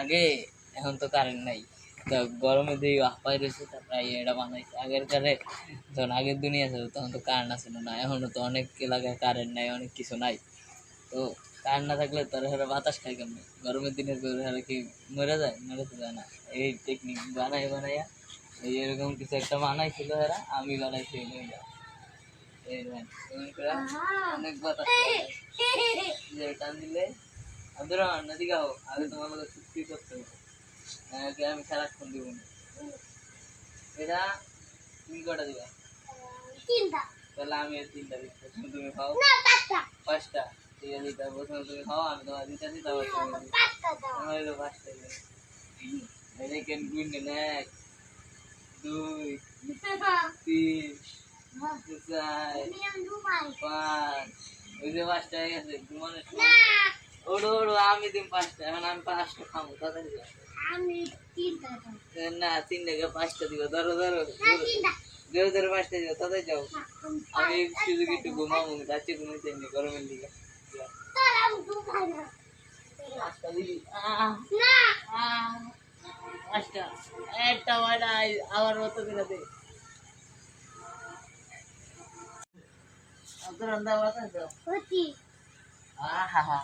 আগে, এখন তো কারেন্ট নাই। তো গরমে দিয়ে হাঁপাই রয়েছে তারপরে এটা বানাইছে। আগের কালে যখন আগের দুনিয়া ছিল, তখন তো কারেন্ট আসছিল না। এখনও তো অনেক এলাকায় কারেন্ট নাই, অনেক কিছু নাই। তো কারেন্ট না থাকলে তারা হেরা বাতাস খায় কেমন? গরমের দিনের করে হেরা কি মরে যায়? মরে তো যায় না। এই টেকনিক বানাই বানাইয়া এই এরকম কিছু একটা বানাইছিল এরা, আমি বানাইছি টান দিলে আব্দুর রহমান নদীকে হোক আগে তোমার মতো চুক্তি করতে হবে নাকি আমি সারাক্ষণ দিব না এটা তুমি কটা দিবা তাহলে আমি এর তিনটা দিচ্ছি তুমি খাও পাঁচটা ঠিক আছে তার প্রথমে তুমি খাও আমি তোমার দিতে দিই তারপর তুমি দিবে। আমার হলো পাঁচটা দিবে এই কেন গুণ এক দুই তিন চার পাঁচ ওই যে পাঁচটা হয়ে গেছে ঘুমানোর সময়। ওড়ো ওড়ো আমি দিন পাঁচটা এখন আমি পাঁচটা খাব। তাড়াতাড়ি না তিনটাকে পাঁচটা দিব ধরো ধরো ধরো। ধরো পাঁচটা দিব তাড়াতাড়ি যাও। আমি শুধু একটু ঘুমাবো যাচ্ছি ঘুমাইতে নি গরমের দিকে। পাঁচটা দিবি? আহ, আহ, করে দে অত রান্না বাতা দাও আহা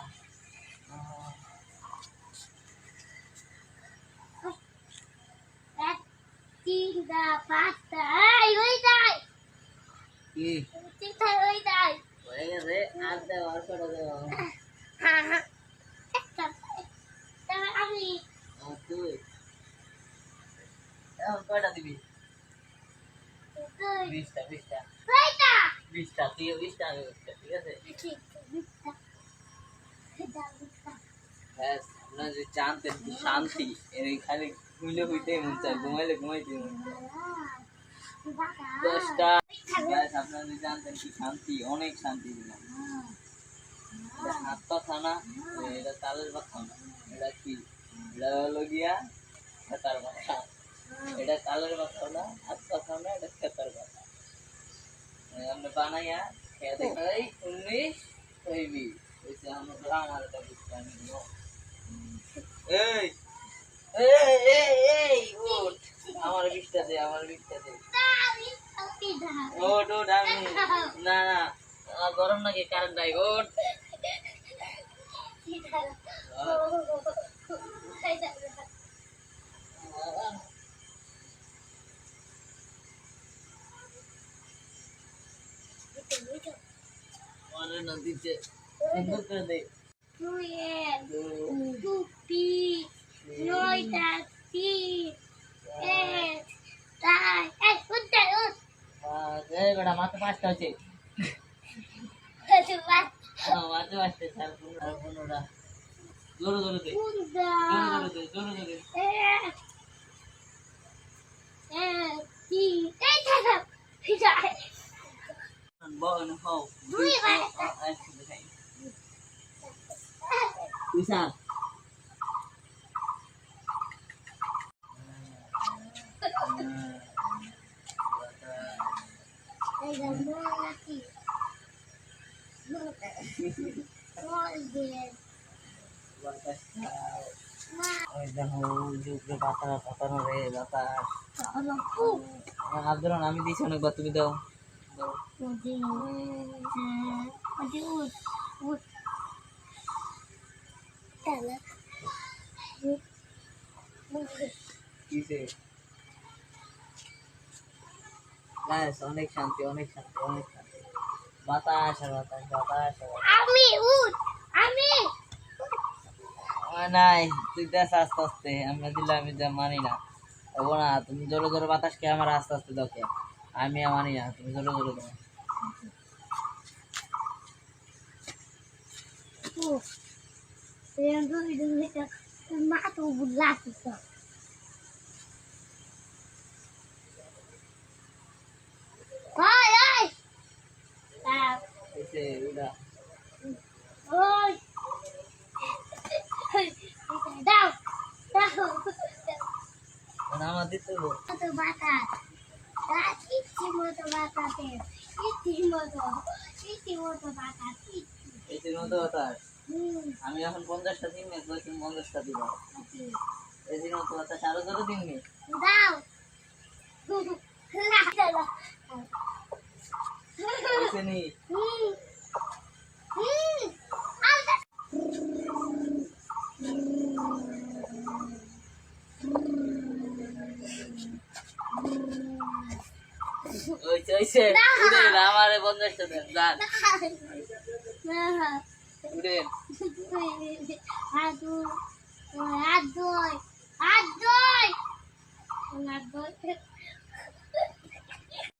তিনটা পাঁচটা এই ওই যাই কি তিনটা ওই যাই হয়ে গেছে আর দেও আর কটা দেও হ্যাঁ হ্যাঁ একটা তাহলে আমি তুই কয়টা দিবি বিশটা বিশটা বিশটা তুই বিশটা আমি বিশটা ঠিক আছে আপনার যে জানতেন কি শান্তি খালি ঘুমিলে হইতে মন চায় ঘুমাইলে ঘুমাইতে মন চায় দশটা ব্যাস আপনার যে জানতেন কি শান্তি অনেক শান্তি দিলাম হাত পা না এটা তালের পাখা না এটা কি এটা হলো গিয়া খেতার এটা তালের পাখা না হাত পাখা না এটা খেতার আমরা বানাইয়া খেয়ে দেখাই উনিশ ওই বিশ আমরা ওঠ আমার দে ওঠ ওঠ আমি না না গরম নাকি কারেন্ট নাই আমার নদীতে সুন্দর করে দে টুপি নয়টা তিন এক চার এক উঠতে উঠ এই বেটা মাত্র পাঁচটা হচ্ছে মাত্র পাঁচটা চার পনেরো পনেরোটা জোরে জোরে দে জোরে জোরে দে জোরে জোরে এক এক তিন এই থাকা ফিজাই বন হও দুই বার একসাথে খাই বিশাল এই জন্য নাকি মোর দিয়ে বাতাস খাও মা ওই দেখো যুগে বাতাস বাতানো রে বাতাস হলো অনেক শান্তি অনেক শান্তি অনেক শান্তি। বাতাস বাতাস বাতাস আমি উঠ আমি নাই তুই দেখ আস্তে আস্তে আমরা দিলে আমি যা মানি না। হব না তুমি জোরে জোরে বাতাস খেয়ে আমার আস্তে আস্তে কে আমি মানি না তুমি জোরে জোরে দাও। উঠ রেন্ডু ইদু এটা মা তো বুলাছি তো ওই ওই তাপ এসে উড়া ওই দাও দাও মানে আমার দিতে হব কত বাতাস ইচ্ছি মতো বাতাতে ইচ্ছি মতো ইচ্ছি আমি এখন পঞ্চাশটা দিন নি তুমি পঞ্চাশটা দিবা। এটির মতো বাতাস আরও ধরো দিন নি। দাও। হয়েছে নি হুম হুম হয়েছে হয়েছে উঠেন আমারে পঞ্চাশটা দেন যান। দুই হাত দুই হাত দুই হাত দুই